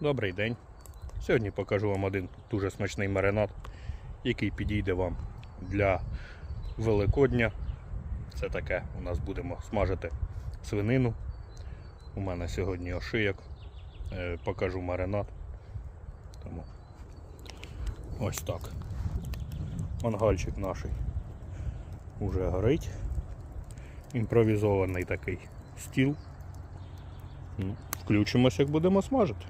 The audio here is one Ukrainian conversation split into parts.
Добрий день. Сьогодні покажу вам один дуже смачний маринад, який підійде вам для Великодня. Це таке, у нас будемо смажити свинину. У мене сьогодні ошияк. Е, Покажу маринад. Тому ось так. Мангальчик наш уже горить. Імпровізований такий стіл. Ну, Включимося, як будемо смажити.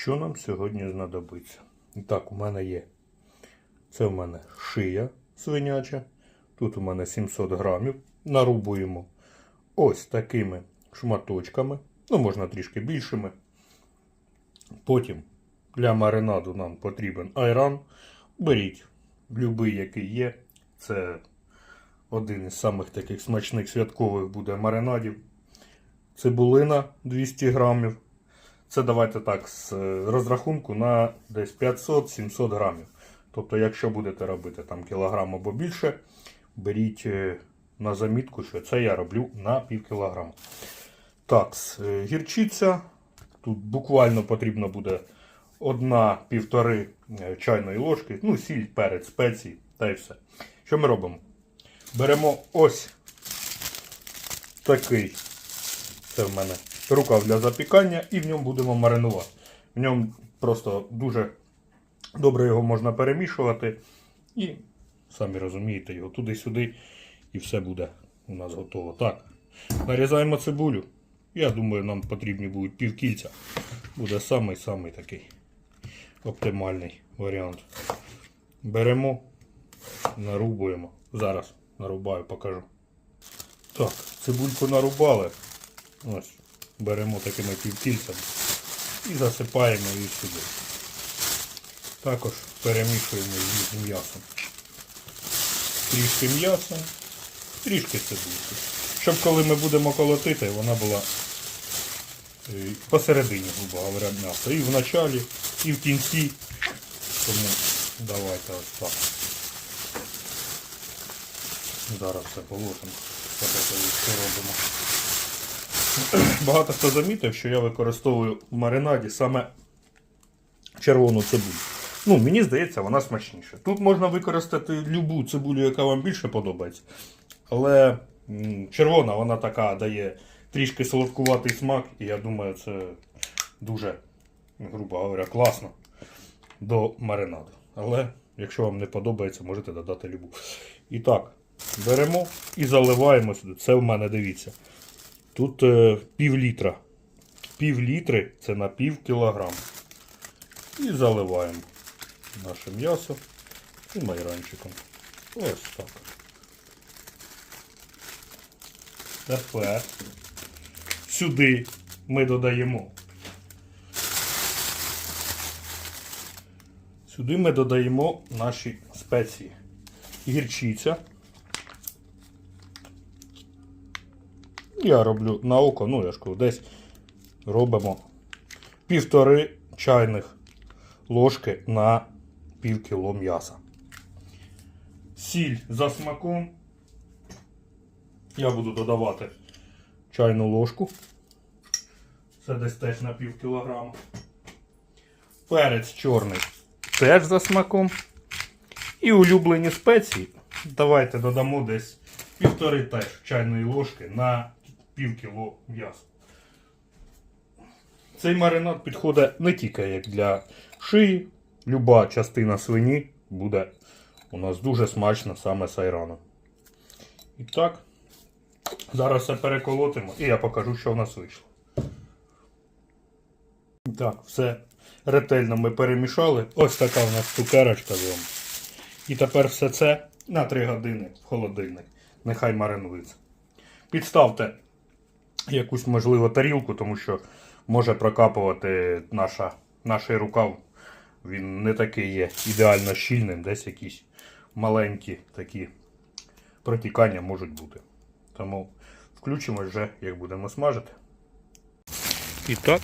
Що нам сьогодні знадобиться? І так, у мене є. Це в мене шия свиняча. Тут у мене 700 грамів. Нарубуємо ось такими шматочками. Ну, можна трішки більшими. Потім для маринаду нам потрібен айран. Беріть любий, який є. Це один із самих таких смачних святкових буде маринадів. Цибулина 200 грамів. Це давайте так, з е, розрахунку на десь 500-700 грамів. Тобто, якщо будете робити там кілограм або більше, беріть е, на замітку, що це я роблю на пів кілограма. Так, е, гірчиця. Тут буквально потрібно буде одна-півтори чайної ложки, ну, сіль, перець, спеції та й все. Що ми робимо? Беремо ось такий. Це в мене рукав для запікання і в ньому будемо маринувати. В ньому просто дуже добре його можна перемішувати. І самі розумієте, його туди-сюди і все буде у нас готово. Так, нарізаємо цибулю. Я думаю, нам потрібні будуть півкільця. Буде самий-самий такий оптимальний варіант. Беремо, нарубуємо. Зараз нарубаю, покажу. Так, цибульку нарубали. Ось, беремо такими півкільцями і засипаємо її сюди. Також перемішуємо її з м'ясом. Трішки м'яса, трішки цибульки. Щоб коли ми будемо колотити, вона була е, посередині, грубо говоря, м'яса. І в началі, і в кінці. Тому давайте ось так. Зараз все положимо. Все робимо. Багато хто замітив, що я використовую в маринаді саме червону цибулю. Ну, мені здається, вона смачніша. Тут можна використати любу цибулю, яка вам більше подобається. Але червона вона така дає трішки солодкуватий смак, і я думаю, це дуже, грубо говоря, класно до маринаду. Але якщо вам не подобається, можете додати любу. І так, беремо і заливаємо сюди. Це в мене дивіться. Тут е, пів літра. Пів літри це на пів кілограм. І заливаємо наше м'ясо і майранчиком. Ось так. Тепер сюди ми додаємо. Сюди ми додаємо наші спеції. Гірчиця. Я роблю на око, ну я ж кажу, десь робимо півтори чайних ложки на пів кіло м'яса. Сіль за смаком. Я буду додавати чайну ложку. Це десь теж на пів кілограма. Перець чорний теж за смаком. І улюблені спеції. Давайте додамо десь півтори теж чайної ложки на пів кіло м'яса. Цей маринад підходить не тільки як для шиї. Люба частина свині буде у нас дуже смачна саме з айраном. І так, зараз все переколотимо і я покажу, що в нас вийшло. Так, все ретельно ми перемішали. Ось така в нас цукерочка з вами. І тепер все це на 3 години в холодильник. Нехай маринується. Підставте якусь можливо тарілку, тому що може прокапувати наша, наш рукав. Він не такий є ідеально щільним, десь якісь маленькі такі протікання можуть бути. Тому включимо вже, як будемо смажити. І так,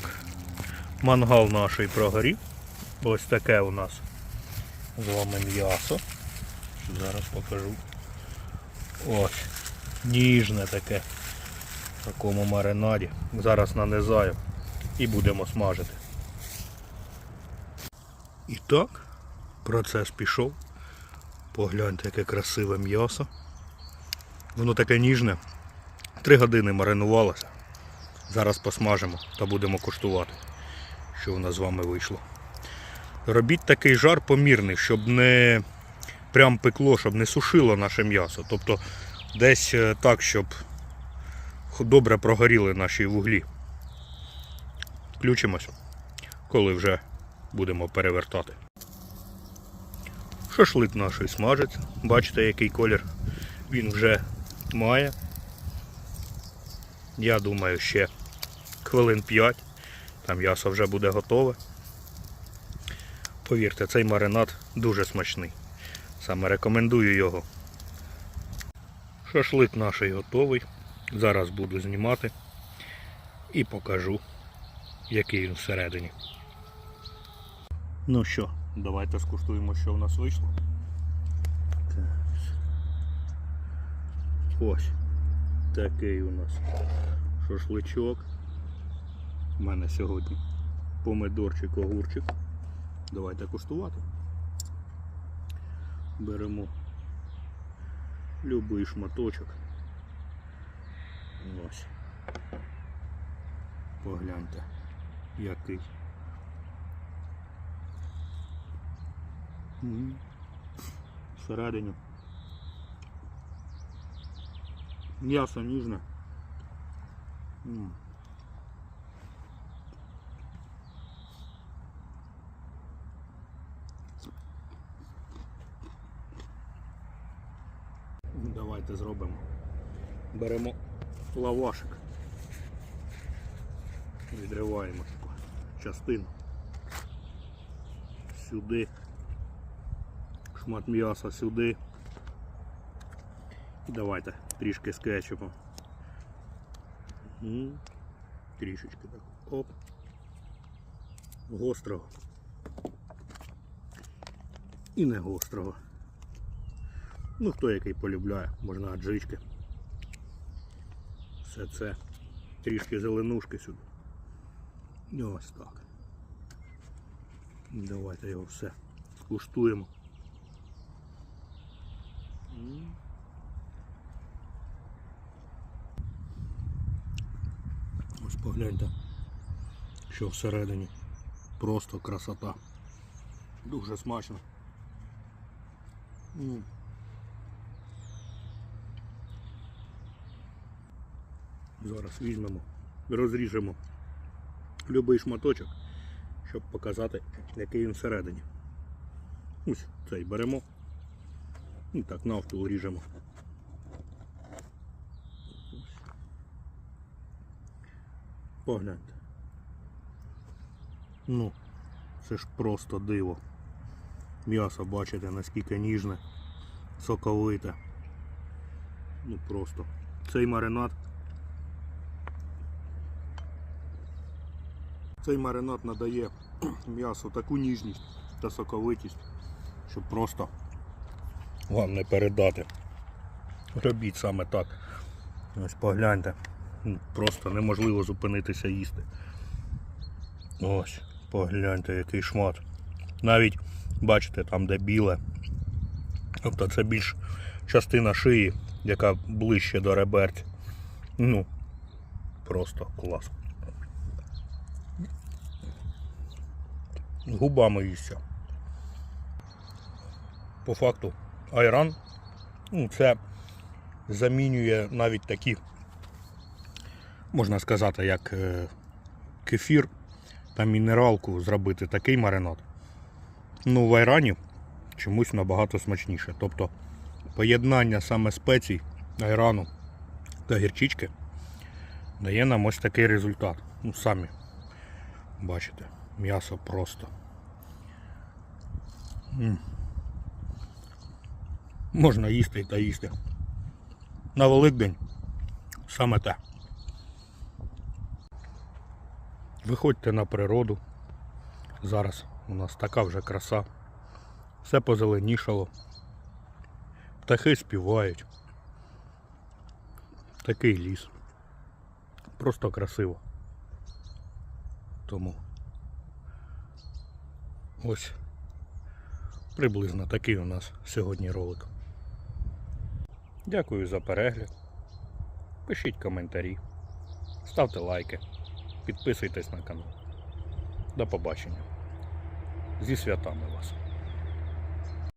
мангал наш прогорів. Ось таке у нас з вами м'ясо. Зараз покажу. Ось, ніжне таке такому маринаді. Зараз нанизаю і будемо смажити. І так, процес пішов. Погляньте, яке красиве м'ясо. Воно таке ніжне. Три години маринувалося. Зараз посмажимо та будемо куштувати, що у нас з вами вийшло. Робіть такий жар помірний, щоб не прям пекло, щоб не сушило наше м'ясо. Тобто десь е, так, щоб добре прогоріли наші вуглі. Включимось, коли вже будемо перевертати. Шашлик наш смажиться. Бачите, який колір він вже має. Я думаю, ще хвилин 5. Там м'ясо вже буде готове. Повірте, цей маринад дуже смачний. Саме рекомендую його. Шашлик наш готовий. Зараз буду знімати і покажу, який він всередині. Ну що, давайте скуштуємо, що в нас вийшло. Ось такий у нас шашличок. У мене сьогодні помидорчик, огурчик. Давайте куштувати. Беремо любий шматочок. Ось. Погляньте, який. Всередині. М'ясо ніжне. Давайте зробимо. Беремо лавашик. Відриваємо таку частину. Сюди. Шмат м'яса сюди. І давайте трішки з кетчупом. Трішечки так. Оп. Гострого. І не гострого. Ну хто який полюбляє, можна аджички. Все це. Трішки зеленушки сюди. Ось так. Давайте його все скуштуємо. Ось погляньте, що всередині. Просто красота. Дуже смачно. Зараз візьмемо, розріжемо любий шматочок, щоб показати, який він всередині. Ось цей беремо. І так навпіл ріжемо. Погляньте. Ну, це ж просто диво. М'ясо бачите, наскільки ніжне, соковите. Ну просто. Цей маринад. Цей маринад надає м'ясу таку ніжність та соковитість, щоб просто вам не передати. Робіть саме так. Ось погляньте. Просто неможливо зупинитися їсти. Ось, погляньте, який шмат. Навіть бачите, там де біле. Тобто це більш частина шиї, яка ближче до реберця. Ну, просто клас. Губами їсться. По факту айран ну, це замінює навіть такі, можна сказати, як е, кефір та мінералку зробити такий маринад. Ну, в айрані чомусь набагато смачніше. Тобто поєднання саме спецій, айрану та гірчички дає нам ось такий результат. Ну, самі бачите, м'ясо просто. Можна їсти та їсти. На Великдень саме те. Виходьте на природу. Зараз у нас така вже краса. Все позеленішало. Птахи співають. Такий ліс. Просто красиво. Тому ось приблизно такий у нас сьогодні ролик. Дякую за перегляд. Пишіть коментарі, ставте лайки, підписуйтесь на канал. До побачення. Зі святами вас!